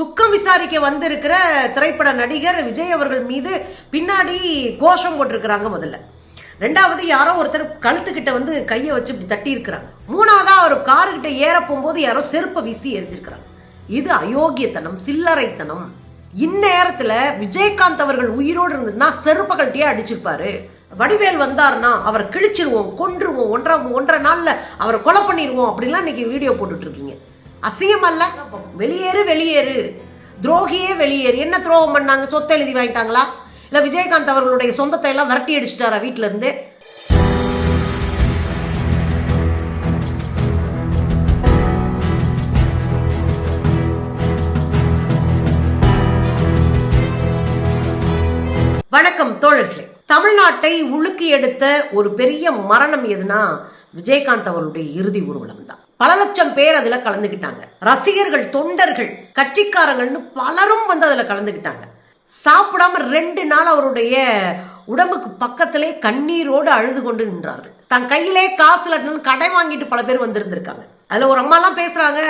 துக்கம் விசாரிக்க வந்திருக்கிற திரைப்பட நடிகர் விஜய் அவர்கள் மீது பின்னாடி கோஷம் போட்டிருக்கிறாங்க முதல்ல. ரெண்டாவது யாரோ ஒருத்தர் கழுத்துக்கிட்ட வந்து கையை வச்சு இப்படி தட்டியிருக்கிறாங்க. மூணாவதா அவர் காருக்கிட்ட ஏற போகும்போது யாரோ செருப்பை வீசி எரிஞ்சிருக்கிறாங்க. இது அயோக்கியத்தனம் சில்லறைத்தனம். இந்நேரத்தில் விஜயகாந்த் அவர்கள் உயிரோடு இருந்ததுன்னா செருப்பகள்கிட்டயே அடிச்சிருப்பாரு. வடிவேல் வந்தாருன்னா அவரை கிழிச்சிருவோம் கொன்றுவோம் ஒன்றரை ஒன்றரை நாளில் அவரை கொலை பண்ணிடுவோம் அப்படிலாம் இன்னைக்கு வீடியோ போட்டுட்ருக்கீங்க அசிங்கம் அல்ல வெளியேறு வெளியேறு. துரோகியே வெளியேறு. என்ன துரோகம் பண்ணாங்க? சொத்தை எழுதி வாங்கிட்டாங்களா? இல்லை விஜயகாந்த் அவர்களுடைய சொந்தத்தை எல்லாம் விரட்டி அடிச்சிட்டாரா வீட்டிலேருந்து வணக்கம் தோழர்களே. தமிழ்நாட்டை உழுக்கி எடுத்த ஒரு பெரிய மரணம் எதுனா விஜயகாந்த் அவருடைய இறுதி ஊர்வலம் தான் பல லட்சம் பேர் அதில் கலந்துக்கிட்டாங்க ரசிகர்கள் தொண்டர்கள் கட்சிக்காரங்கள்னு பலரும் வந்து அதில் கலந்துக்கிட்டாங்க சாப்பிடாம ரெண்டு நாள் அவருடைய உடம்புக்கு பக்கத்திலே கண்ணீரோடு அழுது கொண்டு நின்றார்கள். தன் கையிலே காசு லட்சம் கடை வாங்கிட்டு பல பேர் வந்திருந்திருக்காங்க. அதில் ஒரு அம்மாலாம் பேசுகிறாங்க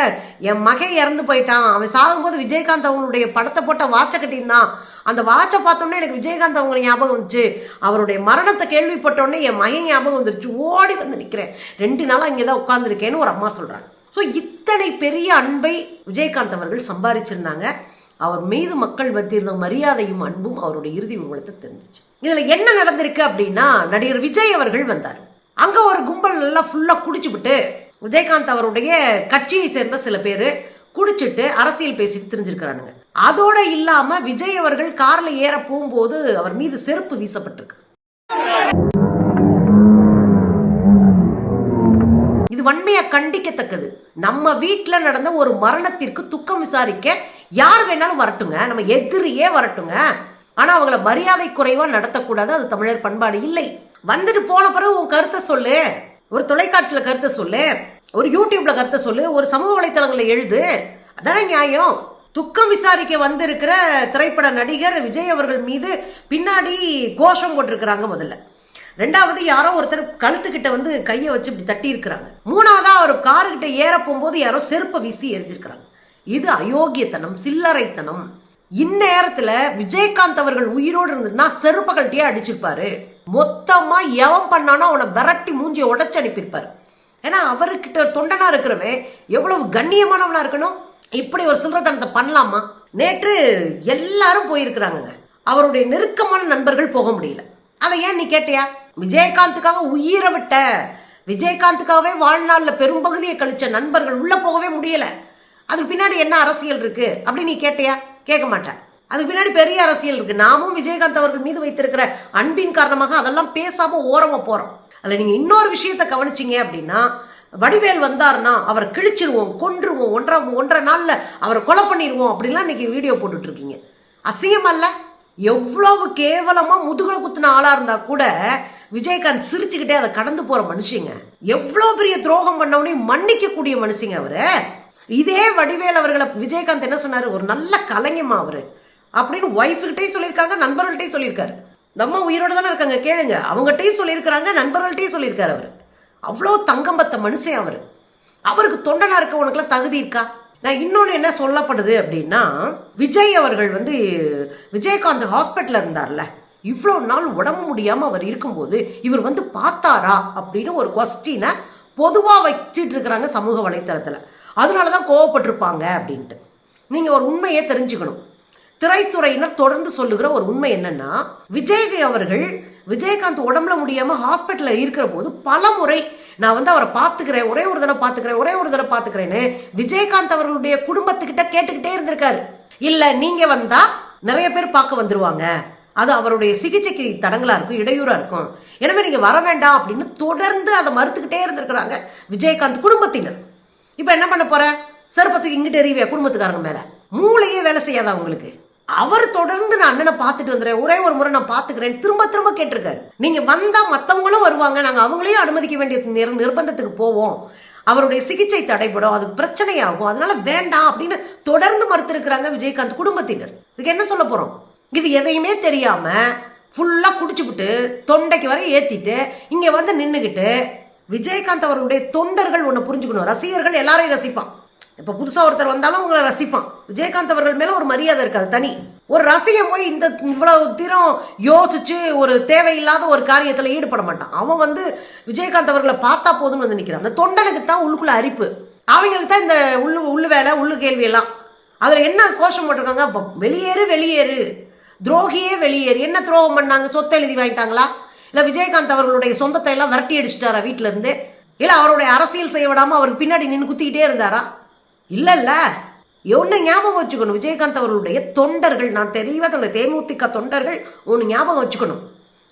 என் மகன் இறந்து போயிட்டான். அவன் சாகும்போது விஜயகாந்த் அவங்களுடைய படத்தை போட்ட வாட்சை கட்டியிருந்தான். அந்த வாட்சை பார்த்தோன்னே எனக்கு விஜயகாந்த் அவங்க ஞாபகம் வந்துச்சு. அவருடைய மரணத்தை கேள்விப்பட்டோடனே என் மகன் ஞாபகம் வந்துருச்சு. ஓடி வந்து நிற்கிறேன் ரெண்டு நாளாக இங்கே தான் உட்காந்துருக்கேன்னு ஒரு அம்மா சொல்கிறாங்க ஸோ இத்தனை பெரிய அன்பை விஜயகாந்த் அவர்கள் சம்பாதிச்சிருந்தாங்க அவர் மீது மக்கள் வைத்திருந்த மரியாதையும் அன்பும் அவருடைய இறுதி ஊர்வலத்தை தெரிஞ்சிச்சு. இதில் என்ன நடந்திருக்கு அப்படின்னா நடிகர் விஜய் அவர்கள் வந்தார். அங்கே ஒரு கும்பல் நல்லா ஃபுல்லாக குடிச்சுவிட்டு விஜயகாந்த் அவருடைய கட்சியை சேர்ந்த சில பேர் குடிச்சிட்டு அரசியல் பேசிட்டு தெரிஞ்சிருக்கிறானுங்க. அதோட இல்லாம விஜய் அவர்கள் கார்ல ஏற போகும்போது அவர் மீது செருப்பு வீசப்பட்டிருக்கு. இது வன்மையா கண்டிக்கத்தக்கது. நம்ம வீட்டில் நடந்த ஒரு மரணத்திற்கு துக்கம் விசாரிக்க யார் வேணாலும் வரட்டுங்க. நம்ம எதிரியே வரட்டுங்க. ஆனா அவங்கள மரியாதை குறைவா நடத்தக்கூடாது. அது தமிழர் பண்பாடு இல்லை. வந்துட்டு போன பிறகு உன் கருத்தை சொல்லு. ஒரு தொலைக்காட்சியில் கருத்தை சொல்லு. ஒரு யூடியூப்ல கருத்தை சொல்லு. ஒரு சமூக வலைத்தளங்களில் எழுது. அதான நியாயம். துக்கம் விசாரிக்க வந்திருக்கிற திரைப்பட நடிகர் விஜய் அவர்கள் மீது பின்னாடி கோஷம் போட்டிருக்கிறாங்க முதல்ல. ரெண்டாவது யாரோ ஒருத்தர் கழுத்துக்கிட்ட வந்து கையை வச்சு இப்படி தட்டி இருக்கிறாங்க மூணாவதா அவர் காருக்கிட்ட ஏற போகும்போது யாரோ செருப்பை வீசி எரிஞ்சிருக்கிறாங்க இது அயோக்கியத்தனம் சில்லறைத்தனம். இந்நேரத்தில் விஜயகாந்த் அவர்கள் உயிரோடு இருந்ததுன்னா செருப்பகல்ட்டியே அடிச்சிருப்பாரு. மொத்தமாக எவன் பண்ணானோ அவனை விரட்டி மூஞ்சியை உடைச்சு அனுப்பியிருப்பார். ஏன்னா அவர்கிட்ட ஒரு இருக்கிறவன் எவ்வளவு கண்ணியமானவனாக இருக்கணும்? இப்படி ஒரு சில்லறத்தனத்தை பண்ணலாமா? நேற்று எல்லாரும் போயிருக்கிறாங்கங்க. அவருடைய நெருக்கமான நண்பர்கள் போக முடியல. அதை ஏன் நீ கேட்டியா? விஜயகாந்துக்காக உயிரை விட்ட விஜயகாந்துக்காகவே வாழ்நாளில் பெரும்பகுதியை கழிச்ச நண்பர்கள் உள்ளே போகவே முடியல. அதுக்கு பின்னாடி என்ன அரசியல் இருக்குது அப்படின்னு நீ கேட்டியா? கேட்க மாட்டேன். அதுக்கு பின்னாடி பெரிய அரசியல் இருக்கு. நாமும் விஜயகாந்த் அவர்கள் மீது வைத்திருக்கிற அன்பின் காரணமாக அதெல்லாம் பேசாம ஓரமா போறோம். அதில் நீங்க இன்னொரு விஷயத்தை கவனிச்சிங்க அப்படின்னா வடிவேல் வந்தாருன்னா அவரை கிழிச்சிருவோம் கொன்றுவோம் ஒன்றரை ஒன்றரை நாளில் அவரை கொலை பண்ணிடுவோம் அப்படின்லாம் இன்னைக்கு வீடியோ போட்டுட்டு இருக்கீங்க அசிங்கம் அல்ல. எவ்வளவு கேவலமா முதுகுல குத்துன ஆளா இருந்தா கூட விஜயகாந்த் சிரிச்சுக்கிட்டே அதை கடந்து போற மனுஷங்க. எவ்வளோ பெரிய துரோகம் பண்ணவனே மன்னிக்க கூடிய மனுஷங்க அவரு. இதே வடிவேல் அவர்களை விஜயகாந்த் என்ன சொன்னாரு? ஒரு நல்ல கலைஞமா அவரு. அப்படின்னு ஒய்ஃப்கிட்டே சொல்லியிருக்காங்க நண்பர்கள்ட்டே சொல்லியிருக்காரு. இந்த அம்மா உயிரோட தானே இருக்காங்க கேளுங்க. அவங்ககிட்டயும் சொல்லியிருக்கிறாங்க நண்பர்கள்ட்டையும் சொல்லியிருக்காரு அவர். அவ்வளோ தங்கம் பத்த மனுஷன் அவர். அவருக்கு தொண்டனாக இருக்க உனக்குலாம் தகுதி இருக்கா? நான் இன்னொன்று என்ன சொல்லப்படுது அப்படின்னா விஜய் அவர்கள் வந்து விஜயகாந்த் ஹாஸ்பிட்டலில் இருந்தார்ல. இவ்வளோ நாள் உடம்பு முடியாமல் அவர் இருக்கும்போது இவர் வந்து பார்த்தாரா அப்படின்னு ஒரு கொஸ்டினை பொதுவாக வச்சிட்டு இருக்கிறாங்க சமூக வலைத்தளத்தில். அதனால தான் கோவப்பட்டிருப்பாங்க அப்படின்ட்டு. நீங்கள் ஒரு உண்மையை தெரிஞ்சுக்கணும். திரைத்துறையினர் தொடர்ந்து சொல்லுகிற ஒரு உண்மை என்னன்னா விஜய் அவர்கள் விஜயகாந்த் உடம்புல முடியாம ஹாஸ்பிட்டல்ல இருக்கிற போது பல முறை நான் வந்து அவரை பார்த்துக்கிறேன் ஒரே ஒரு தடவை பார்த்துக்கிறேன் ஒரே ஒரு தடவை பார்த்துக்கிறேன்னு விஜயகாந்த் அவர்களுடைய குடும்பத்துக்கிட்ட கேட்டுக்கிட்டே இருந்திருக்காரு. இல்ல நீங்க வந்தா நிறைய பேர் பார்க்க வந்துருவாங்க. அது அவருடைய சிகிச்சைக்கு தடங்களாக இருக்கும் இடையூறாக இருக்கும். எனவே நீங்கள் வர வேண்டாம் அப்படின்னு தொடர்ந்து அதை மறுத்துக்கிட்டே இருந்திருக்கிறாங்க விஜயகாந்த் குடும்பத்தினர். இப்போ என்ன பண்ண போகிற செருப்பத்துக்கு இங்கிட்டு எறிவியா குடும்பத்துக்காரங்க மேலே? மூளையே வேலை செய்யாதா உங்களுக்கு? அவர் தொடர்ந்து நான் அண்ணனை பார்த்துட்டு வந்துறேன். ஒரே ஒரு முறை நான் பார்த்துக்கிறேன். திரும்ப திரும்ப கேட்டிருக்காரு. நீங்க வந்தா மற்றவங்களும் வருவாங்க. நாங்கள் அவங்களையும் அனுமதிக்க வேண்டிய நிர்பந்தத்துக்கு போவோம். அவருடைய சிகிச்சை தடைபடும். அது பிரச்சனையாகும். அதனால வேண்டாம் அப்படின்னு தொடர்ந்து மறுத்திருக்கிறாங்க விஜயகாந்த் குடும்பத்தினர். இதுக்கு என்ன சொல்ல போறோம்? இது எதையுமே தெரியாம ஃபுல்லாக குடிச்சுப்புட்டு தொண்டைக்கு வரை ஏற்றிட்டு இங்கே வந்து நின்றுக்கிட்டு விஜயகாந்த் அவருடைய தொண்டர்கள் ஒன்று புரிஞ்சுக்கணும். ரசிகர்கள் எல்லாரையும் ரசிப்பான். இப்போ புதுசாக ஒருத்தர் வந்தாலும் உங்களை ரசிப்பான். விஜயகாந்த் அவர்கள் மேலே ஒரு மரியாதை இருக்காது தனி. ஒரு ரசிகன் போய் இந்த இவ்வளவு தீரம் யோசிச்சு ஒரு தேவையில்லாத ஒரு காரியத்தில் ஈடுபட மாட்டான். அவன் வந்து விஜயகாந்த் அவர்களை பார்த்தா போதும்னு வந்து நிற்கிறான் அந்த தொண்டனுக்கு தான் உள்ளுக்குள்ள அரிப்பு. அவங்களுக்கு தான் இந்த உள்ளு உள்ளு வேலை உள்ளு கேள்வியெல்லாம் அதில் என்ன கோஷம் போட்டிருக்காங்க? வெளியேறு வெளியேறு. துரோகியே வெளியேறு. என்ன துரோகம் பண்ணாங்க? சொத்தை எழுதி வாங்கிட்டாங்களா? இல்லை விஜயகாந்த் அவர்களுடைய சொந்தத்தை எல்லாம் விரட்டி அடிச்சிட்டாரா வீட்டிலேருந்து இல்லை அவருடைய அரசியல் செய்ய விடாமல் அவருக்கு பின்னாடி நின்று குத்திக்கிட்டே இருந்தாரா? இல்லைல்ல. ஒன்று ஞாபகம் வச்சுக்கணும். விஜயகாந்த் அவர்களுடைய தொண்டர்கள் நான் தெளிவாக சொல்ல தேமுதிக தொண்டர்கள் ஒன்று ஞாபகம் வச்சுக்கணும்.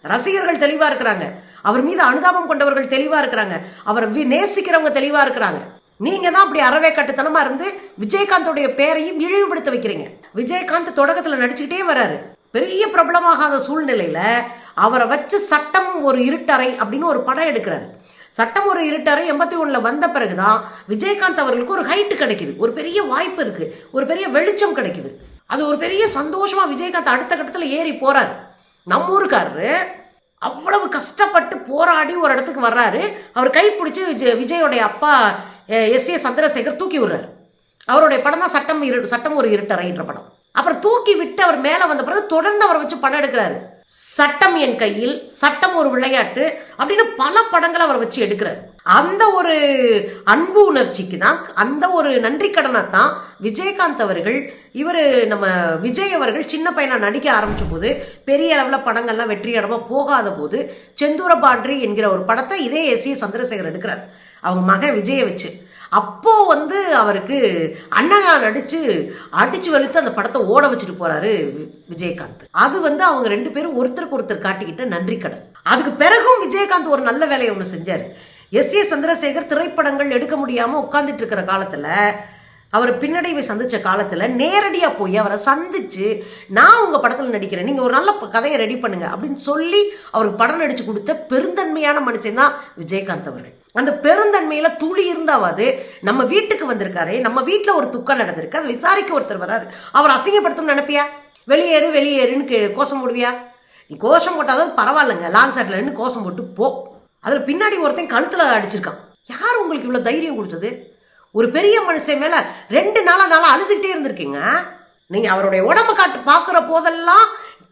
ரசிகர்கள் தெளிவாக இருக்கிறாங்க. அவர் மீது அனுதாபம் கொண்டவர்கள் தெளிவாக இருக்கிறாங்க. அவரை வி- நேசிக்கிறவங்க தெளிவாக இருக்கிறாங்க. நீங்கள் தான் அப்படி அறவே கட்டுத்தனமாக இருந்து விஜயகாந்தோடைய பேரையும் இழிவுபடுத்த வைக்கிறீங்க. விஜயகாந்த் தொடக்கத்தில் நடிச்சுக்கிட்டே வராரு. பெரிய பிரபலமாகாத சூழ்நிலையில் அவரை வச்சு சட்டம் ஒரு இருட்டறை அப்படின்னு ஒரு படம் எடுக்கிறாரு. சட்டம் ஒரு இருட்டறை எண்பத்தி ஒன்றில் வந்த பிறகுதான் விஜயகாந்த் அவர்களுக்கு ஒரு ஹைட்டு கிடைக்குது. ஒரு பெரிய வாய்ப்பு இருக்கு. ஒரு பெரிய வெளிச்சம் கிடைக்குது. அது ஒரு பெரிய சந்தோஷமா விஜயகாந்த் அடுத்த கட்டத்தில் ஏறி போறாரு. நம்ம ஊருக்காரரு அவ்வளவு கஷ்டப்பட்டு போராடி ஒரு இடத்துக்கு வர்றாரு. அவர் கை பிடிச்சி விஜய் விஜயோடைய அப்பா எஸ் ஏ சந்திரசேகர் தூக்கி விடுறாரு. அவருடைய படம் தான் சட்டம் இரு சட்டம் ஒரு இருட்டறைன்ற படம். அப்புறம் தூக்கி விட்டு அவர் மேலே வந்த பிறகு தொடர்ந்து அவரை வச்சு படம் எடுக்கிறாரு. சட்டம் என் கையில் சட்டம் ஒரு விளையாட்டு அப்படின்னு பல படங்களை அவர் வச்சு எடுக்கிறார். அந்த ஒரு அன்பு உணர்ச்சிக்கு தான் அந்த ஒரு நன்றி கடனை தான் விஜயகாந்த் அவர்கள் இவர் நம்ம விஜய் அவர்கள் சின்ன பையனாக நடிக்க ஆரம்பித்த போது பெரிய அளவில் படங்கள்லாம் வெற்றிகரமாக போகாத போது செந்தூர பாண்ட்ரி என்கிற ஒரு படத்தை இதே எஸ் ஏ சந்திரசேகர் எடுக்கிறார். அவங்க மகன் விஜயை வச்சு. அப்போ வந்து அவருக்கு அண்ணனா நடித்து அடிச்சு வலுத்து அந்த படத்தை ஓட வச்சுட்டு போறாரு வி- விஜயகாந்த். அது வந்து அவங்க ரெண்டு பேரும் ஒருத்தருக்கு ஒருத்தர் காட்டிக்கிட்ட நன்றி கடன். அதுக்கு பிறகும் விஜயகாந்த் ஒரு நல்ல வேலையை ஒன்று செஞ்சார். எஸ் ஏ சந்திரசேகர் திரைப்படங்கள் எடுக்க முடியாம உட்கார்ந்துட்டு இருக்கிற காலத்துல அவர் பின்னடைவை சந்தித்த காலத்தில் நேரடியாக போய் அவரை சந்தித்து நான் உங்கள் படத்தில் நடிக்கிறேன். நீங்கள் ஒரு நல்ல கதையை ரெடி பண்ணுங்கள் அப்படின்னு சொல்லி அவருக்கு படம் நடித்து கொடுத்த பெருந்தன்மையான மனுஷன் தான் விஜயகாந்த் அவர்கள் அந்த பெருந்தன்மையில் துளி இருந்தாவது நம்ம வீட்டுக்கு வந்திருக்காரு நம்ம வீட்டில் ஒரு துக்கம் நடந்திருக்கு அதை விசாரிக்க ஒருத்தர் வராரு. அவர் அசிங்கப்படுத்தணும்னு நினைப்பியா? வெளியேறு வெளியேறுன்னு கே- கோஷம் போடுவியா? நீ கோஷம் போட்டாதான் பரவாயில்லைங்க லாங் சட்டில் கோஷம் போட்டு போ. அதில் பின்னாடி ஒருத்தன் கழுத்தில் அடிச்சிருக்கான். யார் உங்களுக்கு இவ்வளோ தைரியம் கொடுத்தது? ஒரு பெரிய மனுஷன் மேலே ரெண்டு நாளாக நாளாக அழுதுகிட்டே இருந்திருக்கீங்க. நீங்கள் அவருடைய உடம்ப காட்டு பார்க்குற போதெல்லாம்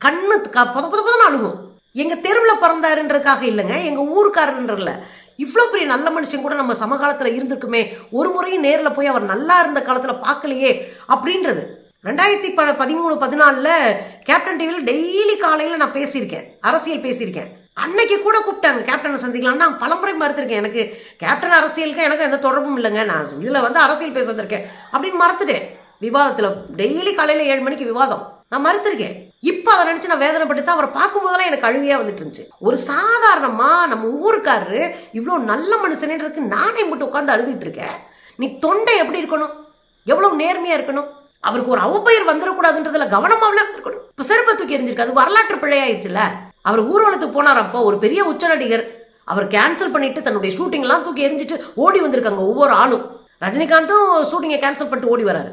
கண்ணு க- பொத பொத பொதன்னு அழுகும். எங்கள் தெருவில் பிறந்தாருன்றதுக்காக இல்லைங்க எங்கள் ஊருக்காரன்றல இவ்வளோ பெரிய நல்ல மனுஷன் கூட நம்ம சமகாலத்தில் இருந்திருக்குமே ஒரு முறையும் நேரில் போய் அவர் நல்லா இருந்த காலத்தில் பார்க்கலையே அப்படின்றது. ரெண்டாயிரத்தி ப பதிமூணு பதினாலில் கேப்டன் டிவியில் டெய்லி காலையில் நான் பேசியிருக்கேன் அரசியல் பேசியிருக்கேன். அன்னைக்கு கூட கூப்பிட்டாங்க. கேப்டனை சந்திக்கலாம். நான் பலமுறை மறுத்திருக்கேன். எனக்கு கேப்டன் அரசியலுக்கு எனக்கு எந்த தொடர்பும் இல்லைங்க. நான் இதில் வந்து அரசியல் பேச வந்திருக்கேன் அப்படின்னு மறுத்துட்டேன். விவாதத்தில் டெய்லி காலையில் ஏழு மணிக்கு விவாதம். நான் மறுத்திருக்கேன். இப்போ அதை நினச்சி நான் வேதனைப்பட்டு தான் அவரை பார்க்கும்போதெல்லாம் எனக்கு அழுகையாக வந்துட்டு இருந்துச்சு. ஒரு சாதாரணமாக நம்ம ஊருக்காரரு இவ்வளோ நல்ல மனுஷனுன்றதுக்கு நானே மட்டும் உட்காந்து அழுதுகிட்டு இருக்கேன். நீ தொண்டை எப்படி இருக்கணும்? எவ்வளோ நேர்மையாக இருக்கணும்? அவருக்கு ஒரு அவப்பெயர் வந்துடக்கூடாதுன்றதுல கவனமாகலாம் இருந்திருக்கணும். இப்போ செருப்பை தூக்கி எறிஞ்சிருக்கு அது வரலாற்று பிழையாயிடுச்சுல அவர் ஊர்வலத்துக்கு போனார் அப்போ ஒரு பெரிய உச்ச நடிகர் அவர் கேன்சல் பண்ணிட்டு தன்னுடைய ஷூட்டிங்லாம் தூக்கி எரிஞ்சிட்டு ஓடி வந்திருக்காங்க ஒவ்வொரு ஆளும். ரஜினிகாந்தும் ஷூட்டிங்கை கேன்சல் பண்ணிட்டு ஓடி வராரு.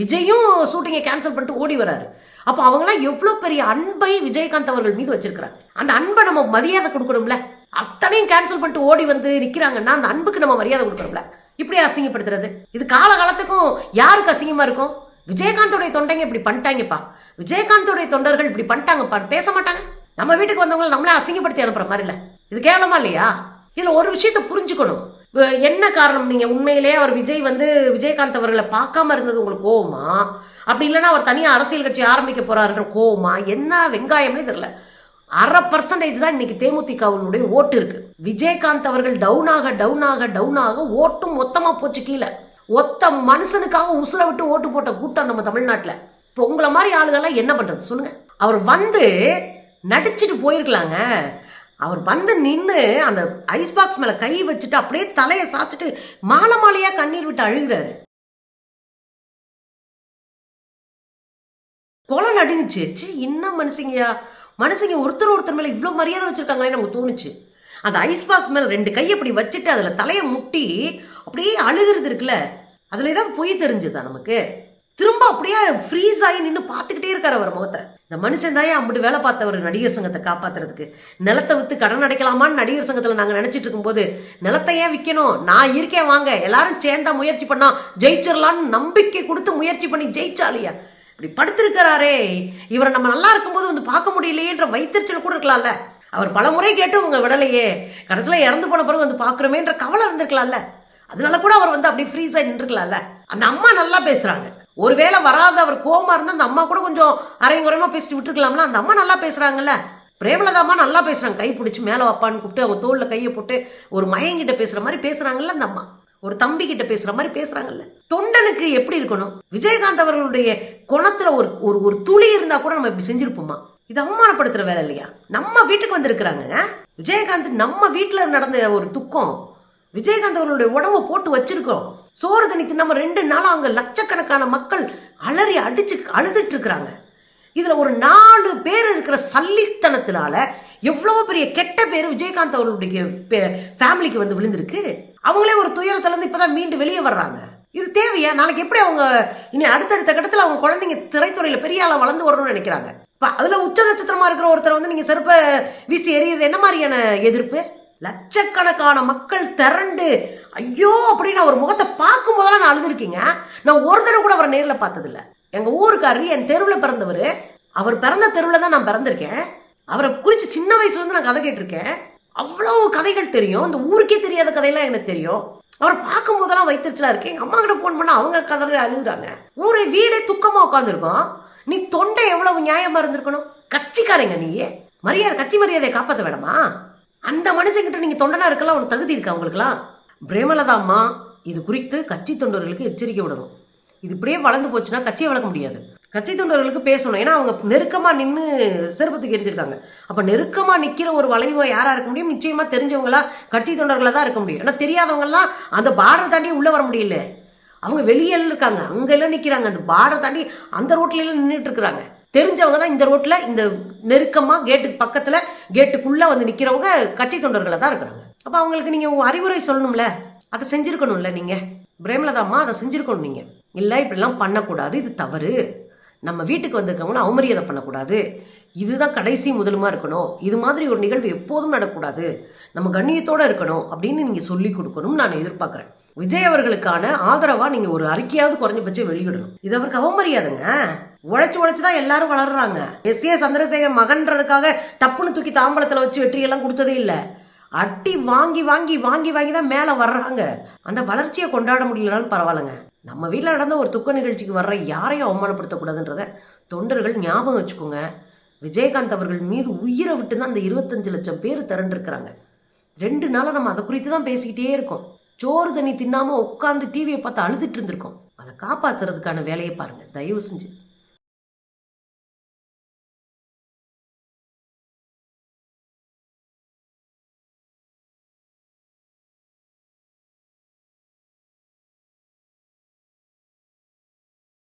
விஜயும் ஷூட்டிங்கை கேன்சல் பண்ணிட்டு ஓடி வராரு. அப்போ அவங்களாம் எவ்வளோ பெரிய அன்பை விஜயகாந்த் அவர்கள் மீது வச்சிருக்கிறாங்க அந்த அன்பை நம்ம மரியாதை கொடுக்கணும்ல? அத்தனையும் கேன்சல் பண்ணிட்டு ஓடி வந்து நிற்கிறாங்கன்னா அந்த அன்புக்கு நம்ம மரியாதை கொடுக்கணும்ல? இப்படி அசிங்கப்படுத்துறது. இது காலகாலத்துக்கும் யாருக்கு அசிங்கமாக இருக்கும்? விஜயகாந்தோடைய தொண்டைங்க இப்படி பண்ணிட்டாங்கப்பா. விஜயகாந்தோடைய தொண்டர்கள் இப்படி பண்ணிட்டாங்கப்பா. பேச மாட்டாங்க. நம்ம வீட்டுக்கு வந்தவங்களை நம்மளே அசிங்கப்படுத்தி அனுப்புற மாதிரி இல்லை. இது கேவலமா இல்லையா? இதில் ஒரு விஷயத்த புரிஞ்சுக்கணும். என்ன காரணம்? நீங்கள் உண்மையிலேயே அவர் விஜய் வந்து விஜயகாந்த் அவர்களை பார்க்காம இருந்தது உங்களுக்கு கோவமா? அப்படி இல்லைன்னா அவர் தனியாக அரசியல் கட்சி ஆரம்பிக்க போகிறாருன்ற கோவமா? என்ன வெங்காயம்னே தெரில அரை பர்சன்டேஜ் தான் இன்னைக்கு தேமுதிகவினுடைய ஓட்டு இருக்கு. விஜயகாந்த் அவர்கள் டவுன் ஆக டவுன் ஆக டவுன் ஆக ஓட்டும் மொத்தமாக போச்சு கீழே. ஒத்த மனுஷனுக்காக உசுர விட்டு ஓட்டு போட்ட கூட்டம் நம்ம தமிழ்நாட்டில். இப்போ உங்களை மாதிரி ஆளுகள்லாம் என்ன பண்ணுறது சொல்லுங்கள் அவர் வந்து நடிச்சுட்டு போயிருக்கலாங்க. அவர் வந்து நின்று அந்த ஐஸ் பாக்ஸ் மேலே கை வச்சுட்டு அப்படியே தலையை சாய்ச்சிட்டு மாலை மாலையாக கண்ணீர் விட்டு அழுகிறாரு. கொலை நடுங்குச்சு சி இன்னும் மனுஷங்கயா மனுஷங்க ஒருத்தர் ஒருத்தர் மேலே இவ்வளோ மரியாதை வச்சுருக்காங்களே நமக்கு தோணுச்சு. அந்த ஐஸ் பாக்ஸ் மேலே ரெண்டு கையை அப்படி வச்சுட்டு அதில் தலையை முட்டி அப்படியே அழுகிறது இருக்குல்ல. அதில் ஏதாவது பொய் தெரிஞ்சுதா நமக்கு? திரும்ப அப்படியே ஃப்ரீஸ் ஆகி நின்று பார்த்துக்கிட்டே இருக்கார் அவர் முகத்தை. இந்த மனுஷன் தான் அப்படி வேலை பார்த்தவர் நடிகர் சங்கத்தை காப்பாத்துறதுக்கு? நிலத்தை விற்று கடன் அடைக்கலாமான்னு நடிகர் சங்கத்தில் நாங்கள் நினச்சிட்டு இருக்கும்போது நிலத்தை ஏன் விற்கணும் நான் இருக்கேன் வாங்க. எல்லாரும் சேர்ந்தா முயற்சி பண்ணா ஜெயிச்சிடலான்னு நம்பிக்கை கொடுத்து முயற்சி பண்ணி ஜெயிச்சாலியா? இப்படி படுத்திருக்கிறாரே. இவரை நம்ம நல்லா இருக்கும்போது வந்து பார்க்க முடியலையேன்ற வைத்தறிச்சல் கூட இருக்கலாம்ல. அவர் பல முறை கேட்டு உங்க விடலையே. கடைசியில் இறந்து போன பிறகு வந்து பார்க்குறோமேன்ற கவலை இருந்திருக்கலாம்ல. அதனால கூட அவர் வந்து அப்படி ஃப்ரீஸாக நின்றுக்கலாம்ல. அந்த அம்மா நல்லா பேசுகிறாங்க ஒருவேளை வராத அவர் கோவமா இருந்தால் அந்த அம்மா கூட கொஞ்சம் அரைங்குறையமா பேசிட்டு விட்டுருக்கலாம்ல? அந்த அம்மா நல்லா பேசுறாங்கல்ல? பிரேமலதா அம்மா நல்லா பேசுறாங்க. கை பிடிச்சி மேலே வைப்பான்னு கூப்பிட்டு அவங்க தோல்ல கையை போட்டு ஒரு மயங்கிட்ட பேசுற மாதிரி பேசுறாங்கல்ல அந்த அம்மா? ஒரு தம்பி கிட்ட பேசுற மாதிரி பேசுறாங்கல்ல? தொண்டனுக்கு எப்படி இருக்கணும்? விஜயகாந்த் அவர்களுடைய குணத்துல ஒரு ஒரு ஒரு துளி இருந்தா கூட நம்ம இப்படி செஞ்சிருப்போமா? இது அவமானப்படுத்துற வேலை இல்லையா? நம்ம வீட்டுக்கு வந்திருக்கிறாங்க. விஜயகாந்த் நம்ம வீட்டில் நடந்த ஒரு துக்கம் விஜயகாந்த் அவர்களுடைய உடம்ப போட்டு வச்சிருக்கோம். சோறு தண்ணி நம்ம ரெண்டு நாளாக அவங்க லட்சக்கணக்கான மக்கள் அலறி அடிச்சு அழுதுட்டு இருக்கிறாங்க இதில் ஒரு நாலு பேர் இருக்கிற சல்லித்தனத்தினால எவ்வளோ பெரிய கெட்ட பேர் விஜயகாந்த் அவர்களுடைய ஃபேமிலிக்கு வந்து விழுந்திருக்கு. அவங்களே ஒரு துயரத்துலேருந்து இருந்து இப்பதான் மீண்டு வெளியே வர்றாங்க. இது தேவையா? நாளைக்கு எப்படி அவங்க இனி அடுத்தடுத்த கட்டத்தில் அவங்க குழந்தைங்க திரைத்துறையில் பெரிய ஆளாக வளர்ந்து வரணும்னு நினைக்கிறாங்க. இப்போ அதில் உச்ச நட்சத்திரமாக இருக்கிற ஒருத்தர் வந்து நீங்கள் செருப்பை வீசி எறியது என்ன மாதிரியான எதிர்ப்பு? லட்சக்கணக்கான மக்கள் திரண்டு ஐயோ! அப்படின்னு அவர் முகத்தை பார்க்கும் போதெல்லாம் நான் அழுதுருக்கீங்க. நான் ஒரு தடவை கூட அவரை நேரில் பார்த்ததில்ல. எங்கள் ஊருக்காரர் என் தெருவில் பிறந்தவர். அவர் பிறந்த தெருவில் தான் நான் பிறந்திருக்கேன். அவரை குறித்து சின்ன வயசுலேருந்து நான் கதை கேட்டிருக்கேன். அவ்வளோ கதைகள் தெரியும். இந்த ஊருக்கே தெரியாத கதையெல்லாம் எனக்கு தெரியும். அவரை பார்க்கும் போதெல்லாம் வைத்திருச்சலா இருக்கு. எங்கள் அம்மா கிட்ட ஃபோன் பண்ணால் அவங்க கதை அழுகுறாங்க. ஊரே வீடே துக்கமாக உட்காந்துருக்கோம் நீ தொண்டை எவ்வளவு நியாயமாக இருந்திருக்கணும்? கட்சிக்காரங்க நீயே. மரியாதை கட்சி மரியாதையை காப்பாற்ற வேணாமா அந்த மனுஷங்கிட்ட நீங்கள் தொண்டனாக இருக்கலாம் ஒரு தகுதி இருக்கா அவங்களுக்குலாம் பிரேமலதா அம்மா இது குறித்து கட்சி தொண்டர்களுக்கு எச்சரிக்கை விடணும். இது இப்படியே வளர்ந்து போச்சுன்னா கட்சியை வளர்க்க முடியாது. கட்சி தொண்டர்களுக்கு பேசணும். ஏன்னா அவங்க நெருக்கமாக நின்று சிறப்பத்துக்கு எரிஞ்சிருக்காங்க. அப்போ நெருக்கமாக நிற்கிற ஒரு வளைவு யாராக இருக்க முடியும்? நிச்சயமாக தெரிஞ்சவங்களா கட்சி தொண்டர்களாக தான் இருக்க முடியும். ஆனால் தெரியாதவங்கலாம் அந்த பார்டர் தாண்டி உள்ளே வர முடியல. அவங்க வெளியில் இருக்காங்க. அங்கெல்லாம் நிற்கிறாங்க அந்த பார்டர் தாண்டி அந்த ரோட்ல நின்றுட்டு இருக்கிறாங்க. தெரிஞ்சவங்க தான் இந்த ரோட்டில் இந்த நெருக்கமாக கேட்டுக்கு பக்கத்தில் கேட்டுக்குள்ளே வந்து நிற்கிறவங்க கட்சி தொண்டர்களை தான் இருக்கிறாங்க. அப்போ அவங்களுக்கு நீங்கள் அறிவுரை சொல்லணும்ல? அதை செஞ்சுருக்கணும்ல நீங்கள் பிரேமலதாம்மா அதை செஞ்சுருக்கணும் நீங்கள் இல்லை இப்படிலாம் பண்ணக்கூடாது. இது தவறு. நம்ம வீட்டுக்கு வந்திருக்கவங்கள அவமரியாதை பண்ணக்கூடாது. இதுதான் கடைசி முதலுமா இருக்கணும். இது மாதிரி ஒரு நிகழ்வு எப்போதும் நடக்கக்கூடாது. நம்ம கண்ணியத்தோடு இருக்கணும் அப்படின்னு நீங்கள் சொல்லி கொடுக்கணும்னு நான் எதிர்பார்க்குறேன். விஜய் அவர்களுக்கான ஆதரவாக நீங்கள் ஒரு அறிக்கையாவது குறைஞ்சபட்சம் வெளியிடணும். இது அவருக்கு அவமரியாதைங்க. உழைச்சி உழைச்சி தான் எல்லாரும் வளர்றாங்க. எஸ் ஏ சந்திரசேகர் மகன்றதுக்காக டப்புன்னு தூக்கி தாம்பளத்தில் வச்சு வெற்றியெல்லாம் கொடுத்ததே இல்லை. அட்டி வாங்கி வாங்கி வாங்கி வாங்கி தான் மேலே வர்றாங்க. அந்த வளர்ச்சியை கொண்டாட முடியலனாலும் பரவாயில்லைங்க. நம்ம வீட்டில் நடந்த ஒரு துக்க நிகழ்ச்சிக்கு வர்ற யாரையும் அவமானப்படுத்தக்கூடாதுன்றத தொண்டர்கள் ஞாபகம் வச்சுக்கோங்க. விஜயகாந்த் அவர்கள் மீது உயிரை விட்டு தான் அந்த இருபத்தஞ்சு லட்சம் பேர் திரண்டிருக்கிறாங்க. ரெண்டு நாளாக நம்ம அதை குறித்து தான் பேசிக்கிட்டே இருக்கோம். சோறு தண்ணி தின்னாமல் உட்காந்து டிவியை பார்த்து அழுதுட்டு இருந்திருக்கோம். அதை காப்பாற்றுறதுக்கான வேலையை பாருங்கள் தயவு செஞ்சு.